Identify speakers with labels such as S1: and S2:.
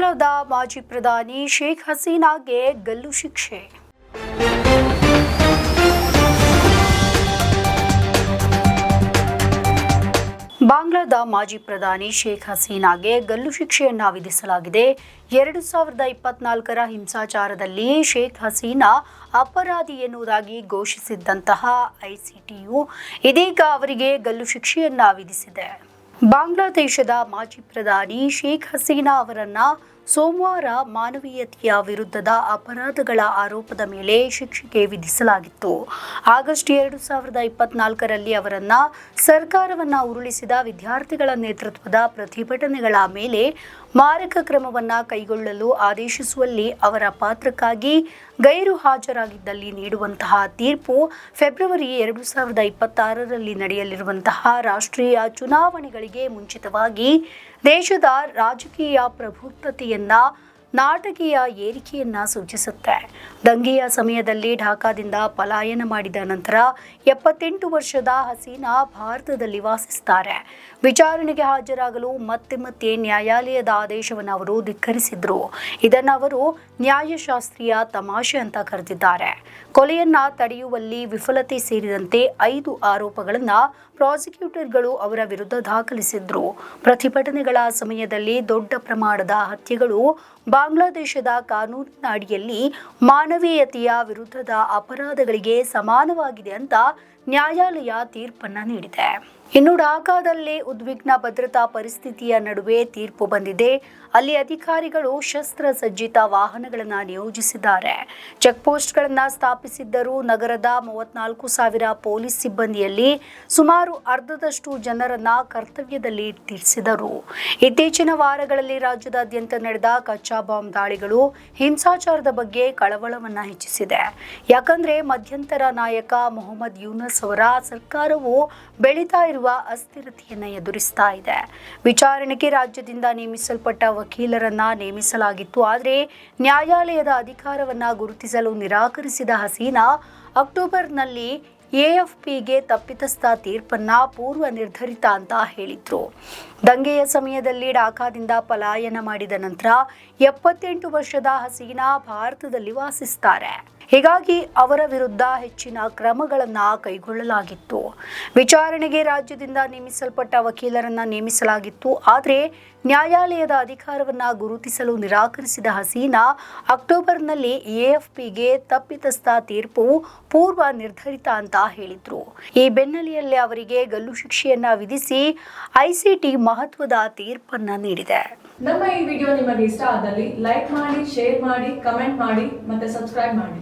S1: ಬಾಂಗ್ಲಾದ ಮಾಜಿ ಪ್ರಧಾನಿ ಶೇಖ್ ಹಸೀನಾಗೆ ಗಲ್ಲು ಶಿಕ್ಷೆ. ಬಾಂಗ್ಲಾದ ಮಾಜಿ ಪ್ರಧಾನಿ ಶೇಖ್ ಹಸೀನಾಗೆ ಗಲ್ಲು ಶಿಕ್ಷೆಯನ್ನ ವಿಧಿಸಲಾಗಿದೆ. ಎರಡು ಸಾವಿರದ ಇಪ್ಪತ್ನಾಲ್ಕರ ಹಿಂಸಾಚಾರದಲ್ಲಿ ಶೇಖ್ ಹಸೀನಾ ಅಪರಾಧಿ ಎನ್ನುವುದಾಗಿ ಘೋಷಿಸಿದ್ದಂತಹ ಐಸಿಟಿಯು ಇದೀಗ ಅವರಿಗೆ ಗಲ್ಲು ಶಿಕ್ಷೆಯನ್ನ ವಿಧಿಸಿದೆ. ಬಾಂಗ್ಲಾದೇಶದ ಮಾಜಿ ಪ್ರಧಾನಿ ಶೇಖ್ ಹಸೀನಾ ಅವರನ್ನ ಸೋಮವಾರ ಮಾನವೀಯತೆಯ ವಿರುದ್ಧದ ಅಪರಾಧಗಳ ಆರೋಪದ ಮೇಲೆ ಶಿಕ್ಷೆಗೆ ವಿಧಿಸಲಾಗಿತ್ತು. ಆಗಸ್ಟ್ ಎರಡು ಸಾವಿರದ ಇಪ್ಪತ್ನಾಲ್ಕರಲ್ಲಿ ಅವರನ್ನ ಸರ್ಕಾರವನ್ನ ಉರುಳಿಸಿದ ವಿದ್ಯಾರ್ಥಿಗಳ ನೇತೃತ್ವದ ಪ್ರತಿಭಟನೆಗಳ ಮೇಲೆ ಮಾರಕ ಕ್ರಮವನ್ನ ಕೈಗೊಳ್ಳಲು ಆದೇಶಿಸುವಲ್ಲಿ ಅವರ ಪಾತ್ರಕ್ಕಾಗಿ ಗೈರು ಹಾಜರಾಗಿದ್ದಲ್ಲಿ ನೀಡುವಂತಹ ತೀರ್ಪು ಫೆಬ್ರವರಿ ಎರಡು ಸಾವಿರದ ಇಪ್ಪತ್ತಾರರಲ್ಲಿ ನಡೆಯಲಿರುವಂತಹ ರಾಷ್ಟ್ರೀಯ ಚುನಾವಣೆಗಳಿಗೆ ಮುಂಚಿತವಾಗಿ ದೇಶದ ರಾಜಕೀಯ ಪ್ರಬುದ್ಧತೆಯನ್ನ ನಾಟಕೀಯ ಏರಿಕೆಯನ್ನ ಸೂಚಿಸುತ್ತೆ. ದಂಗೆಯ ಸಮಯದಲ್ಲಿ ಢಾಕಾದಿಂದ ಪಲಾಯನ ಮಾಡಿದ ನಂತರ ಎಪ್ಪತ್ತೆಂಟು ವರ್ಷದ ಹಸೀನಾ ಭಾರತದಲ್ಲಿ ವಾಸಿಸ್ತಾರೆ. ವಿಚಾರಣೆಗೆ ಹಾಜರಾಗಲು ಮತ್ತೆ ಮತ್ತೆ ನ್ಯಾಯಾಲಯದ ಆದೇಶವನ್ನು ಅವರು ಧಿಕ್ಕರಿಸಿದ್ರು. ಇದನ್ನು ಅವರು ನ್ಯಾಯಶಾಸ್ತ್ರೀಯ ತಮಾಷೆ ಅಂತ ಕರೆದಿದ್ದಾರೆ. ಕೊಲೆಯನ್ನ ತಡೆಯುವಲ್ಲಿ ವಿಫಲತೆ ಸೇರಿದಂತೆ ಐದು ಆರೋಪಗಳನ್ನು ಪ್ರಾಸಿಕ್ಯೂಟರ್ಗಳು ಅವರ ವಿರುದ್ಧ ದಾಖಲಿಸಿದ್ರು. ಪ್ರತಿಭಟನೆಗಳ ಸಮಯದಲ್ಲಿ ದೊಡ್ಡ ಪ್ರಮಾಣದ ಹತ್ಯೆಗಳು ಬಾಂಗ್ಲಾದೇಶದ ಕಾನೂನಿನ ಅಡಿಯಲ್ಲಿ ಮಾನವೀಯತೆಯ ವಿರುದ್ಧದ ಅಪರಾಧಗಳಿಗೆ ಸಮಾನವಾಗಿದೆ ಅಂತ ನ್ಯಾಯಾಲಯ ತೀರ್ಪನ್ನ ನೀಡಿದೆ. ಇನ್ನು ಢಾಕಾದಲ್ಲಿ ಉದ್ವಿಗ್ನ ಭದ್ರತಾ ಪರಿಸ್ಥಿತಿಯ ನಡುವೆ ತೀರ್ಪು ಬಂದಿದೆ. ಅಲ್ಲಿ ಅಧಿಕಾರಿಗಳು ಶಸ್ತ್ರಸಜ್ಜಿತ ವಾಹನಗಳನ್ನು ನಿಯೋಜಿಸಿದ್ದಾರೆ. ಚೆಕ್ ಪೋಸ್ಟ್ಗಳನ್ನು ಸ್ಥಾಪಿಸಿದ್ದರೂ ನಗರದ ಮೂವತ್ನಾಲ್ಕು ಸಾವಿರ ಪೊಲೀಸ್ ಸಿಬ್ಬಂದಿಯಲ್ಲಿ ಸುಮಾರು ಅರ್ಧದಷ್ಟು ಜನರನ್ನ ಕರ್ತವ್ಯದಲ್ಲಿ ತಿಳಿಸಿದರು ಇತ್ತೀಚಿನ ವಾರಗಳಲ್ಲಿ ರಾಜ್ಯದಾದ್ಯಂತ ನಡೆದ ಕಚ್ಚಾ ಬಾಂಬ್ ದಾಳಿಗಳು ಹಿಂಸಾಚಾರದ ಬಗ್ಗೆ ಕಳವಳವನ್ನ ಹೆಚ್ಚಿಸಿದೆ. ಯಾಕಂದ್ರೆ ಮಧ್ಯಂತರ ನಾಯಕ ಮೊಹಮ್ಮದ್ ಯೂನಸ್ ಅವರ ಸರ್ಕಾರವು ಬೆಳೀತಾ ಇರುವ ಅಸ್ಥಿರತೆಯನ್ನ ಎದುರಿಸ್ತಾ ಇದೆ. ವಿಚಾರಣೆಗೆ ರಾಜ್ಯದಿಂದ ನೇಮಿಸಲ್ಪಟ್ಟ ವಕೀಲರನ್ನ ನೇಮಿಸಲಾಗಿತ್ತು. ಆದರೆ ನ್ಯಾಯಾಲಯದ ಅಧಿಕಾರವನ್ನ ಗುರುತಿಸಲು ನಿರಾಕರಿಸಿದ ಹಸೀನಾ ಅಕ್ಟೋಬರ್ನಲ್ಲಿ ಎಎಫ್ಪಿಗೆ ತಪ್ಪಿತಸ್ಥ ತೀರ್ಪನ್ನ ಪೂರ್ವ ನಿರ್ಧರಿತ ಅಂತ ಹೇಳಿದ್ರು. ದಂಗೆಯ ಸಮಯದಲ್ಲಿ ಢಾಕಾದಿಂದ ಪಲಾಯನ ಮಾಡಿದ ನಂತರ ಎಪ್ಪತ್ತೆಂಟು ವರ್ಷದ ಹಸೀನಾ ಭಾರತದಲ್ಲಿ ವಾಸಿಸ್ತಾರೆ. ಹೀಗಾಗಿ ಅವರ ವಿರುದ್ಧ ಹೆಚ್ಚಿನ ಕ್ರಮಗಳನ್ನು ಕೈಗೊಳ್ಳಲಾಗಿತ್ತು. ವಿಚಾರಣೆಗೆ ರಾಜ್ಯದಿಂದ ನೇಮಿಸಲ್ಪಟ್ಟ ವಕೀಲರನ್ನ ನೇಮಿಸಲಾಗಿತ್ತು. ಆದರೆ ನ್ಯಾಯಾಲಯದ ಅಧಿಕಾರವನ್ನ ಗುರುತಿಸಲು ನಿರಾಕರಿಸಿದ ಹಸೀನಾ, ಅಕ್ಟೋಬರ್ನಲ್ಲಿ ಎಎಫ್ಪಿಗೆ ತಪ್ಪಿತಸ್ಥ ತೀರ್ಪು ಪೂರ್ವ ನಿರ್ಧರಿತ ಅಂತ ಹೇಳಿದ್ರು. ಈ ಬೆನ್ನೆಲೆಯಲ್ಲಿ ಅವರಿಗೆ ಗಲ್ಲು ಶಿಕ್ಷೆಯನ್ನ ವಿಧಿಸಿ ಐಸಿಟಿ ಮಹತ್ವದ ತೀರ್ಪನ್ನ ನೀಡಿದೆ.
S2: ನಮ್ಮ ಈ ವಿಡಿಯೋ ನಿಮಗೆ ಇಷ್ಟ ಆದಲ್ಲಿ ಲೈಕ್ ಮಾಡಿ, ಶೇರ್ ಮಾಡಿ, ಕಮೆಂಟ್ ಮಾಡಿ ಮತ್ತೆ ಸಬ್ಸ್ಕ್ರೈಬ್ ಮಾಡಿ.